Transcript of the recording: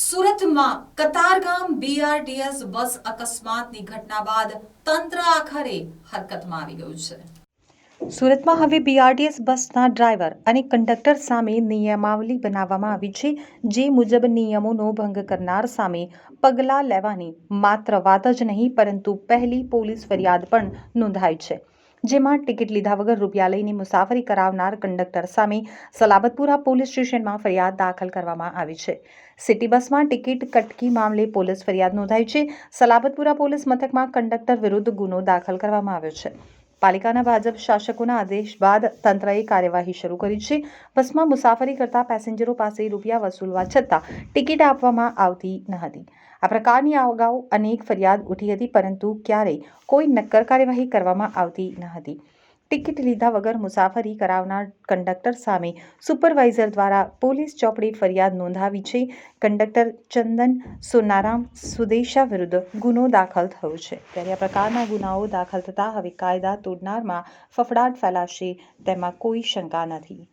સુરતમાં Katargam BRTS bus અકસ્માતની ઘટના બાદ તંત્ર આખરે હરકતમાં આવી ગયું છે. સુરતમાં હવે બીઆરટીએસ બસના ડ્રાઈવર અને કંડક્ટર સામે નિયમાવલી બનાવવામાં આવી છે, જે મુજબ નિયમોનો ભંગ કરનાર સામે પગલાં લેવાની માત્ર વાત જ નહીં, પરંતુ પહેલી પોલીસ ફરિયાદ પણ નોંધાઈ છે. જેમાં ટિકિટ લીધા વગર રૂપિયા લઈને મુસાફરી કરાવનાર કંડક્ટર સામે સલાબતપુરા પોલીસ સ્ટેશનમાં ફરિયાદ દાખલ કરવામાં આવી છે. સિટી બસમાં ટિકિટ કટકી મામલે પોલીસ ફરિયાદ નોંધાઈ છે. સલાબતપુરા પોલીસ મથકમાં કંડક્ટર વિરુદ્ધ ગુનો દાખલ કરવામાં આવ્યો છે. પાલિકાના ભાજપ શાસકોના આદેશ બાદ તંત્રએ કાર્યવાહી શરૂ કરી છે. બસમાં મુસાફરી કરતા પેસેન્જરો પાસે રૂપિયા વસૂલવા છતાં ટિકિટ આપવામાં આવતી ન હતી. આ પ્રકારની અગાઉ અનેક ફરિયાદ ઉઠી હતી પરંતુ ક્યારેય કોઈ નક્કર કાર્યવાહી કરવામાં આવતી ન હતી. ટિકિટ લીધા વગર મુસાફરી કરાવનાર કંડક્ટર સામે સુપરવાઇઝર દ્વારા પોલીસ ચોપડી ફરિયાદ નોંધાવી છે. કંડક્ટર ચંદન સોનારામ સુદેશા વિરુદ્ધ ગુનો દાખલ થયો છે. ત્યારે આ પ્રકારના ગુનાઓ દાખલ થતાં હવે કાયદા તોડનારમાં ફફડાટ ફેલાશે, તેમાં કોઈ શંકા નથી.